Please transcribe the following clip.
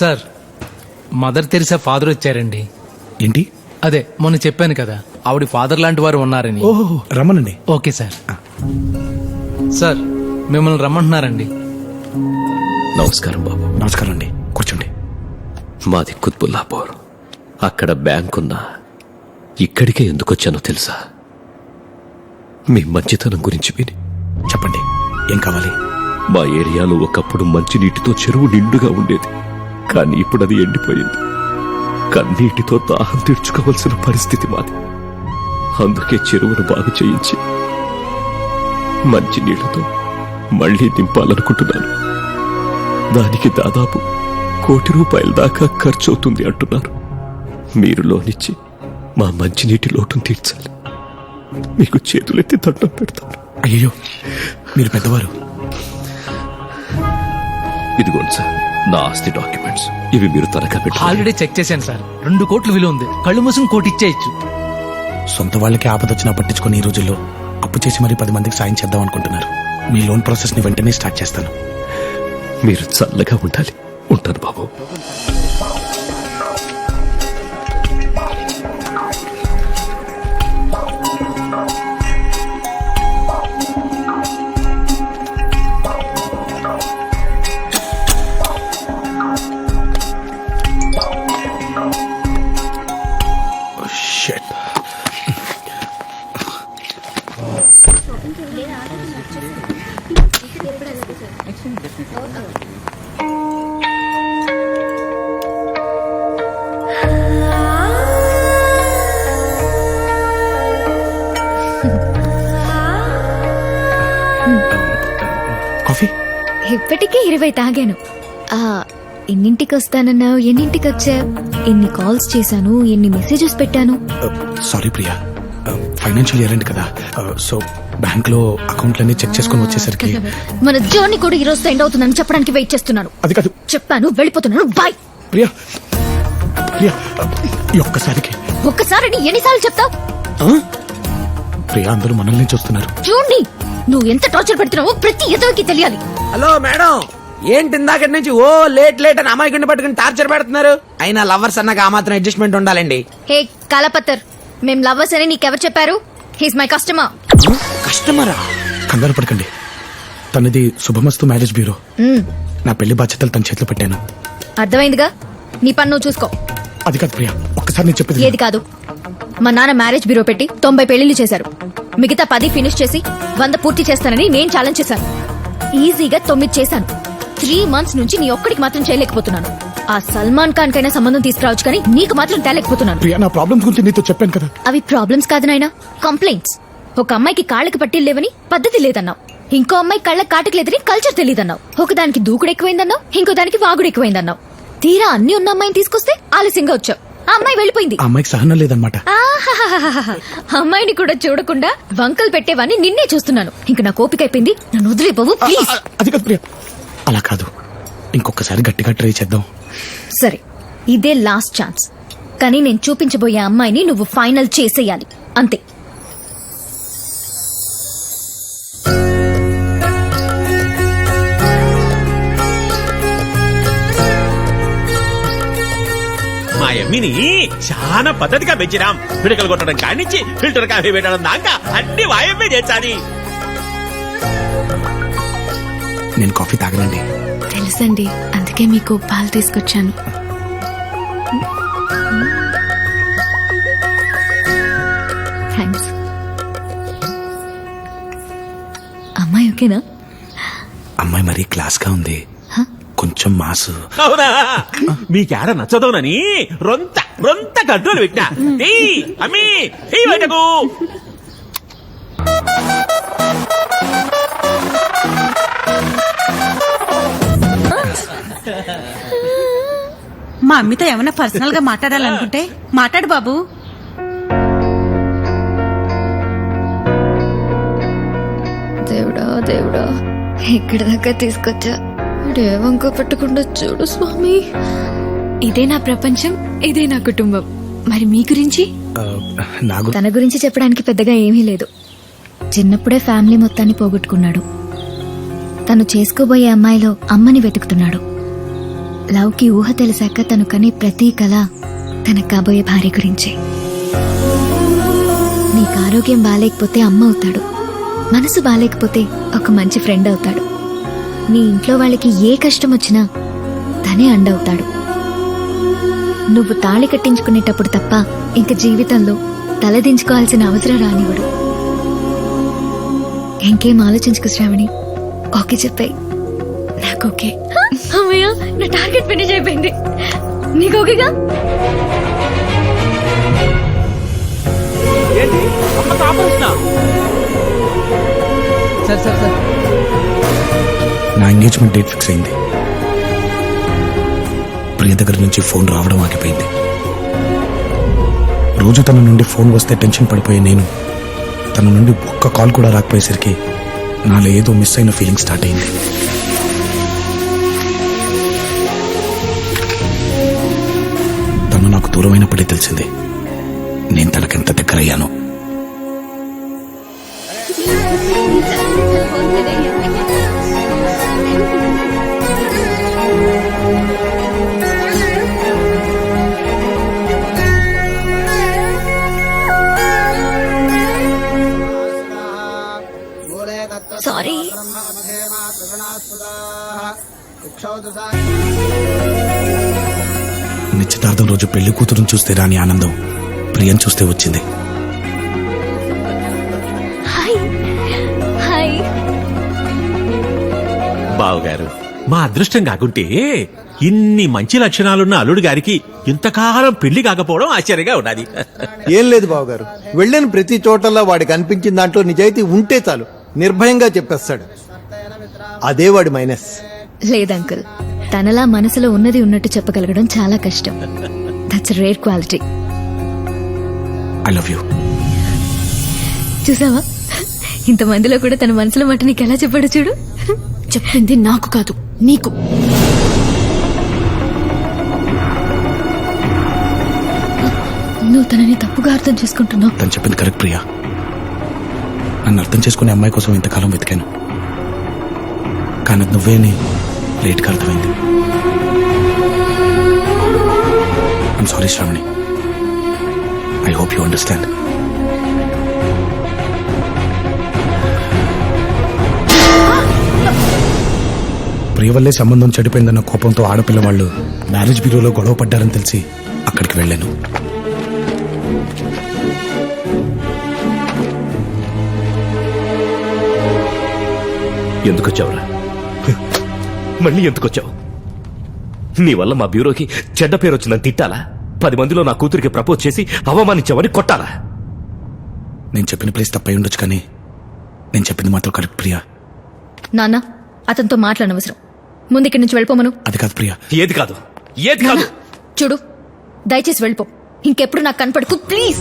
Sir mother Teresa father వచ్చారండి. ఏంటి? అదే మొన్న చెప్పాను కదా ఆవిడ ఫాదర్ లాంటి వారు ఉన్నారని. ఓహో రమ్మనండి ఓకే సార్. సార్ మిమ్మల్ని రమ్మంటున్నారండి. నమస్కారం బాబు. నమస్కారం అండి. కూర్చోండి. మాది కుత్బుల్లాపూర్. అక్కడ బ్యాంక్ ఉన్నా ఇక్కడికే ఎందుకు వచ్చానో తెలుసా? మీ మంచితనం గురించి విని. చెప్పండి. ఏం కావాలి? మా ఏరియాలో ఒకప్పుడు మంచినీటితో చెరువు నిండుగా ఉండేది. కానీ ఇప్పుడు అది ఎండిపోయింది. కన్నీటితో దాహం తీర్చుకోవాల్సిన పరిస్థితి మాది. అందుకే చెరువును బాగు చేయించి మంచినీళ్ళతో మళ్ళీ నింపాలనుకుంటున్నాను దానికి దాదాపు కోటి రూపాయల దాకా ఖర్చు అవుతుంది అంటున్నారు. మీరు లోనిచ్చి మా మంచినీటి లోటును తీర్చాలి. మీకు చేతులెత్తి దండం పెడతాను. అయ్యో మీరు పెద్దవారు. ఇదిగోండి సార్. నా ఆస్తి డాక్యుమెంట్స్. ఇవి మీరు తనఖా పెట్టి ఆల్రెడీ చెక్ చేశాను సార్. రెండు కోట్లు విలువ ఉంది. కళ్ళు మూసుకుని కోటి ఇచ్చేయచ్చు. సొంత వాళ్ళకి ఆపదొచ్చినా పట్టించుకొని ఈ రోజుల్లో అప్పు చేసి మరీ పది మందికి సాయం చేద్దాం అనుకుంటున్నారు. మీ లోన్ ప్రాసెస్ని వెంటనే స్టార్ట్ చేస్తాను. మీరు చల్లగా ఉండాలి. ఉంటాను బాబు. ఇప్పటికే ఇరవై తాగాను. ఆ ఎన్నింటికి వస్తానన్నావు ఎన్నింటికి వచ్చా ఎన్ని కాల్స్ చేశాను ఎన్ని మెసేజెస్ పెట్టాను? సారీ ప్రియా. ఫైనాన్షియల్ ఇయర్ కదా. సో బ్యాంక్లో అకౌంట్లన్నీ చెక్ చేసుకొని వచ్చేసరికి మన జర్నీ కూడా ఈ రోజు ఎండ్ అవుతుందని చెప్పడానికి వెయిట్ చేస్తున్నాను అది కాదు. చెప్పాను వెళ్ళిపోతున్నాను. బాయ్ ప్రియా. ప్రియా ఈ ఒక్కసారికి. ఒక్కసారి ఎన్నిసార్లు చెప్తావు? ప్రియా అందరూ మనల్ని చూస్తున్నారు. చూడండి నువ్వు ఎంత టార్చర్ పెడుతున్నావో ప్రతి ఎదవకి తెలియాలి. Hello madam. ఏంటి ఇందాకటి నుంచి ఓ లేట్ లేట్ అని అమాయకుడిని పట్టుకుని టార్చర్ పెడుతున్నారు? అయినా లవర్స్ అన్నాక ఆ మాత్రం అడ్జస్ట్మెంట్ ఉండాలండి. హే కలపత్తర్ మేం లవ్వర్స్ అని నీకెవరు చెప్పారు? హీస్ మై కస్టమర్ కస్టమరా కంగారు పడకండి. తనది శుభమస్తు మ్యారేజ్ బ్యూరో నా పెళ్ళి బాధ్యతలు తన చేతిలో పెట్టాను. అర్థమైందిగా? నీ పన్ను నువ్వు చూసుకో. అది కాదు ప్రియా ఒక్కసారి నేను చెప్పేది ఏది కాదు? మా నాన్న మ్యారేజ్ బ్యూరో పెట్టి తొంభై పెళ్ళిళ్ళు చేశారు. మిగతా పది ఫినిష్ చేసి వంద పూర్తి చేస్తానని నేను ఛాలెంజ్ చేశాను. ఈజీగా తొమ్మిది చేశాను. త్రీ మంత్స్ నుంచి నీ ఒక్కడికి మాత్రం చేయలేకపోతున్నాను. ఆ సల్మాన్ ఖాన్ కైనా సంబంధం తీసుకురావచ్చు కానీ నీకు మాత్రం తేలేకపోతున్నాను. ప్రియా నా ప్రాబ్లమ్స్ గురించి నీతో చెప్పాను కదా. అవి ప్రాబ్లమ్స్ కాదు నాయనా. కంప్లైంట్స్ ఒక అమ్మాయికి కాళ్ళకి పట్టీలు లేవని పద్ధతి లేదన్నావు. ఇంకో అమ్మాయి కళ్ళకి కాటకి లేదని కల్చర్ తెలియదన్నావు. ఒకదానికి దూకుడు ఎక్కువైందన్నావు ఇంకో దానికి వాగుడు ఎక్కువైందన్నావు. తీరా అన్ని ఉన్న అమ్మాయిని తీసుకొస్తే ఆలస్యంగా వచ్చావు. ఆ అమ్మాయి వెళ్ళిపోయింది. ఆ అమ్మాయికి సహనం లేదనమాట ఆహాహాహాహా. అమ్మాయిని కూడా చూడకుండా వంకలు పెట్టేవాన్ని నిన్నే చూస్తున్నాను. ఇంక నా కోపిక అయిపోయింది. నన్ను వదిలేపోవు ప్లీజ్. అది కాదు ప్రియా. అలా కాదు. ఇంకొకసారి గట్టిగా ట్రై చేద్దాం. సరే ఇదే లాస్ట్ ఛాన్స్. కానీ నేను చూపించబోయే అమ్మాయిని నువ్వు ఫైనల్ చేసేయాలి. అంతే. మా ఎమ్మిని చాలా పద్ధతిగా పెంచినాం. పిడకలు కొట్టడం కానిచ్చి ఫిల్టర్ కాఫీ పెట్టడం దాకా అన్ని వాయమ్మే చేశాని నేను కాఫీ తాగనండి. తెలుసండి అందుకే మీకు పాలు తీసుకొచ్చాను. థ్యాంక్స్ అమ్మాయి ఓకేనా? అమ్మాయి మరీ క్లాస్గా ఉంది. కొంచెం మాసు. అవునా? మీకేడ నచ్చదోనని రొంత రొంత కంట్రోల్ పెట్టినా. ఏయ్, అమ్మి ఈ బయటకు మా అమ్మితో ఏమైనా పర్సనల్గా మాట్లాడాలనుకుంటే మాట్లాడు బాబు. దేవుడా దేవుడా ఇక్కడ దాకా తీసుకొచ్చా? వంక పెట్టకుండా చూడు స్వామి. ఇదే నా ప్రపంచం ఇదే నా కుటుంబం. మరి మీ గురించి? తన గురించి చెప్పడానికి పెద్దగా ఏమీ లేదు. చిన్నప్పుడే ఫ్యామిలీ మొత్తాన్ని పోగొట్టుకున్నాడు. తను చేసుకోబోయే అమ్మాయిలో అమ్మని వెతుకుతున్నాడు. లవ్కి ఊహ తెలిసాక తను కనే ప్రతి కళ తన కాబోయే భార్య గురించే. నీకు ఆరోగ్యం బాగాలేకపోతే అమ్మ అవుతాడు. మనసు బాగాలేకపోతే ఒక మంచి ఫ్రెండ్ అవుతాడు. నీ ఇంట్లో వాళ్ళకి ఏ కష్టం వచ్చినా తనే అండవుతాడు. నువ్వు తాళి కట్టించుకునేటప్పుడు తప్ప ఇంక జీవితంలో తలదించుకోవాల్సిన అవసరం రానివ్వడు. ఇంకేం ఆలోచించుకు శ్రావణి. ఓకే చెప్పాయి. నాకు ఓకే. అమ్మయ్య నా టార్గెట్ ఫినిష్ అయిపోయింది. నీకు ఓకేగా? Sir sir sir. నా ఎంగేజ్మెంట్ డేట్ ఫిక్స్ అయింది. ప్రియ దగ్గర నుంచి ఫోన్ రావడం ఆగిపోయింది. రోజు తన నుండి ఫోన్ వస్తే టెన్షన్ పడిపోయే నేను తన నుండి ఒక్క కాల్ కూడా రాకపోయేసరికి నాలో ఏదో మిస్ అయిన ఫీలింగ్ స్టార్ట్ అయింది. తను నాకు దూరమైనప్పుడే తెలిసింది నేను తనకెంత దగ్గరయ్యానో. సారీ నిశ్చితార్థం రోజు పెళ్ళి కూతురుని చూస్తే రాని ఆనందం ప్రియం చూస్తే వచ్చింది. హాయ్ హాయ్ బావగారు మా అదృష్టం కాకుంటే ఇన్ని మంచి లక్షణాలున్న అల్లుడు గారికి ఇంతకాలం పెళ్ళి కాకపోవడం ఆశ్చర్యంగా ఉన్నది. ఏం లేదు బావగారు. వెళ్ళిన ప్రతి చోటల్లో వాడికి అనిపించిన దాంట్లో నిజాయితీ ఉంటే చాలు. నిర్భయంగా చెప్పేస్తాడు. అదే వాడి మైనస్. లేదంకుల్ తనలా మనసులో ఉన్నది ఉన్నట్టు చెప్పగలగడం చాలా కష్టం. That's rare quality I love you చూసావా? ఇంతమందిలో కూడా తన మనసులో మాట నీకు ఎలా చెప్పాడు చూడు. చెప్పింది నాకు కాదు నీకు. నువ్వు తనని తప్పుగా అర్థం చేసుకుంటున్నావు. తను చెప్పింది కరెక్ట్ ప్రియా. నన్ను అర్థం చేసుకునే అమ్మాయి కోసం ఇంతకాలం వెతికాను. కానీ అది నువ్వే అని లేట్గా అర్థమైంది. I'm sorry Shravani. I hope you understand Priya వల్లే సంబంధం చెడిపోయిందన్న కోపంతో ఆడపిల్ల వాళ్ళు మ్యారేజ్ బ్యూరోలో గొడవ పడ్డారని తెలిసి అక్కడికి వెళ్ళాను. ఎందుకొచ్చావురా? మళ్ళీ ఎందుకొచ్చావు? నీ వల్ల మా బ్యూరోకి చెడ్డ పేరు వచ్చిందని తిట్టాలా? పది మందిలో నా కూతురికి ప్రపోజ్ చేసి అవమానించావని కొట్టాలా? నేను చెప్పిన ప్లేస్ తప్పై ఉండొచ్చు కానీ నేను చెప్పింది మాత్రం కరెక్ట్ ప్రియా. నాన్న అతనితో మాట్లాడనవసరం. ముందు ఇక్కడి నుంచి వెళ్ళిపోమను అది కాదు ప్రియా. ఏది కాదు? ఏది కాదు? చూడు దయచేసి వెళ్ళిపో. ఇంకెప్పుడు నాకు కనపడకు ప్లీజ్.